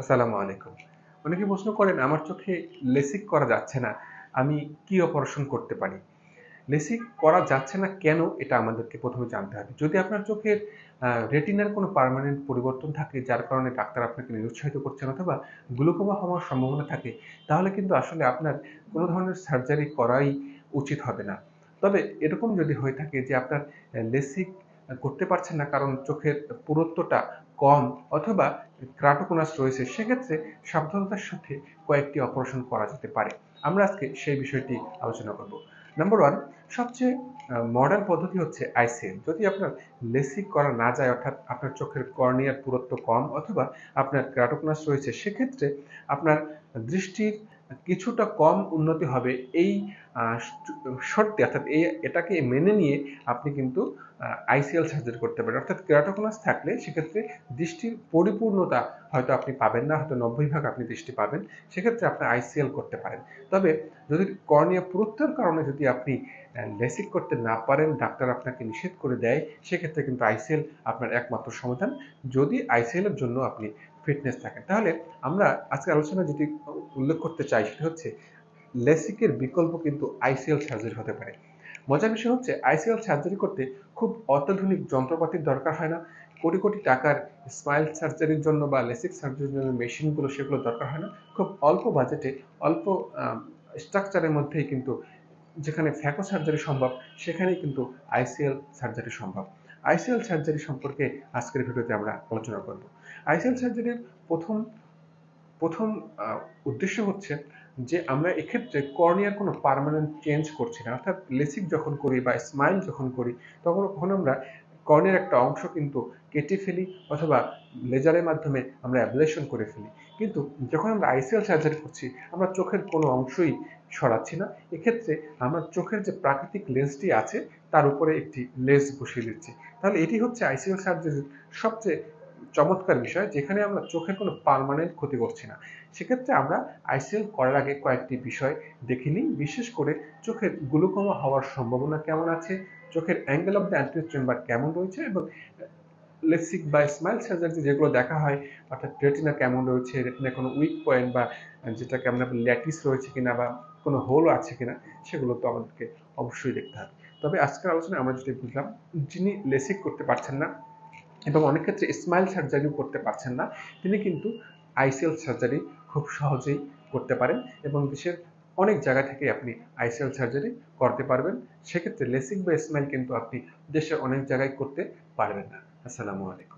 আসসালামু আলাইকুম। অনেকে প্রশ্ন করেন, আমার চোখে লেসিক করা যাচ্ছে না, আমি কি অপারেশন করতে পারি? লেসিক করা যাচ্ছে না কেন, এটা আমাদেরকে প্রথমে জানতে হবে। যদি আপনার চোখের রেটিনার কোনো পার্মানেন্ট পরিবর্তন থাকে, যার কারণে ডাক্তার আপনাকে নিরুৎসাহিত করছেন অথবা গ্লুকোমা হওয়ার সম্ভাবনা থাকে, তাহলে কিন্তু আসলে আপনার কোনো ধরনের সার্জারি করাই উচিত হবে না। তবে এরকম যদি হয়ে থাকে যে আপনার লেসিক করতে পারছেন না, কারণ চোখের পুরুত্বটা কম অথবা ক্রাটোকোনাস রয়েছে, সেক্ষেত্রে সাবধানতার সাথে কয়েকটি অপারেশন করা যেতে পারে। আমরা আজকে সেই বিষয়টি আলোচনা করব। নাম্বার ওয়ান সবচেয়ে মডার্ন পদ্ধতি হচ্ছে আইসিএল যদি আপনার লেসিক করা না যায়, অর্থাৎ আপনার চোখের কর্নিয়ার পুরুত্ব কম অথবা আপনার ক্রাটোকোনাস রয়েছে, সেক্ষেত্রে আপনার দৃষ্টির কিছুটা কম উন্নতি হবে এই শর্তে, অর্থাৎ এই এটাকে মেনে নিয়ে আপনি কিন্তু আইসিএল সার্জারি করতে পারেন। অর্থাৎ কেরাটোকোনাস থাকলে সেক্ষেত্রে দৃষ্টির পরিপূর্ণতা হয়তো আপনি পাবেন না, হয়তো নব্বই ভাগ আপনি দৃষ্টি পাবেন, সেক্ষেত্রে আপনি আইসিএল করতে পারেন। তবে যদি কর্নিয়া পুরুত্বের কারণে যদি আপনি লেসিক করতে না পারেন, ডাক্তার আপনাকে নিষেধ করে দেয়, সেক্ষেত্রে কিন্তু আইসিএল আপনার একমাত্র সমাধান। যদি আইসিএল এর জন্য আপনি ফিটনেস থাকেন, তাহলে আমরা আজকে আলোচনা যেটি উল্লেখ করতে চাই সেটা হচ্ছে লেসিকের বিকল্প কিন্তু আইসিএল সার্জারি হতে পারে। মজার বিষয় হচ্ছে আইসিএল সার্জারি করতে খুব অত্যাধুনিক যন্ত্রপাতির দরকার হয় না। কোটি কোটি টাকার স্মাইল সার্জারির জন্য বা লেসিক সার্জারির জন্য মেশিনগুলো, সেগুলো দরকার হয় না। খুব অল্প বাজেটে, অল্প স্ট্রাকচারের মধ্যেই কিন্তু যেখানে ফ্যাকো সার্জারি সম্ভব, সেখানেই কিন্তু আইসিএল সার্জারি সম্ভব। আইসিএল সার্জারি সম্পর্কে আজকের ভিডিওতে আমরা আলোচনা করব। আইসিএল সার্জারির প্রথম প্রথম উদ্দেশ্য হচ্ছে যে আমরা এক্ষেত্রে কর্নিয়ার কোনো পারমানেন্ট চেঞ্জ করছি না। অর্থাৎ লেসিক যখন করি বা স্মাইল যখন করি, তখন কখন আমরা কর্নিয়ার একটা অংশ কিন্তু কেটে ফেলি অথবা লেজারের মাধ্যমে আমরা অ্যাবলেশন করে ফেলি। কিন্তু যখন আমরা আইসিএল সার্জারি করছি, আমরা চোখের কোনো অংশই সরাচ্ছি না। এক্ষেত্রে আমরা চোখের যে প্রাকৃতিক লেন্সটি আছে, তার উপরে একটি লেন্স বসিয়ে দিচ্ছি। তাহলে এটি হচ্ছে আইসিএল সার্জারির সবচেয়ে চমৎকার বিষয়, যেখানে আমরা চোখের কোনো পারমানেন্ট ক্ষতি করছি না। সেক্ষেত্রে আমরা আইসিএল করার আগে কয়েকটি বিষয় দেখে নিই। বিশেষ করে চোখের গ্লুকোমা হওয়ার সম্ভাবনা কেমন আছে, চোখের angle of the anterior chamber কেমন রয়েছে, এবং লেসিক বা স্মাইল সার্জারি যেগুলো দেখা হয়, অর্থাৎ রেটিনা কেমন রয়েছে রেটিনা কোনো উইক পয়েন্ট বা যেটাকে আমরা ল্যাটিস রয়েছে কিনা বা কোনো হোল আছে কিনা, সেগুলো তো আমাদেরকে অবশ্যই দেখতে হবে। তবে আজকের আলোচনায় আমরা যেটা বুঝলাম, যিনি লেসিক করতে পারছেন না এবং অনেক ক্ষেত্রে স্মাইল সার্জারিও করতে পারছেন না, তিনি কিন্তু আইসিএল সার্জারি খুব সহজেই করতে পারেন এবং দেশের অনেক জায়গা থেকে আপনি আইসিএল সার্জারি করতে পারবেন। সেক্ষেত্রে লেসিক বা স্মাইল কিন্তু আপনি দেশের অনেক জায়গায় করতে পারবেন না। আসসালামু আলাইকুম।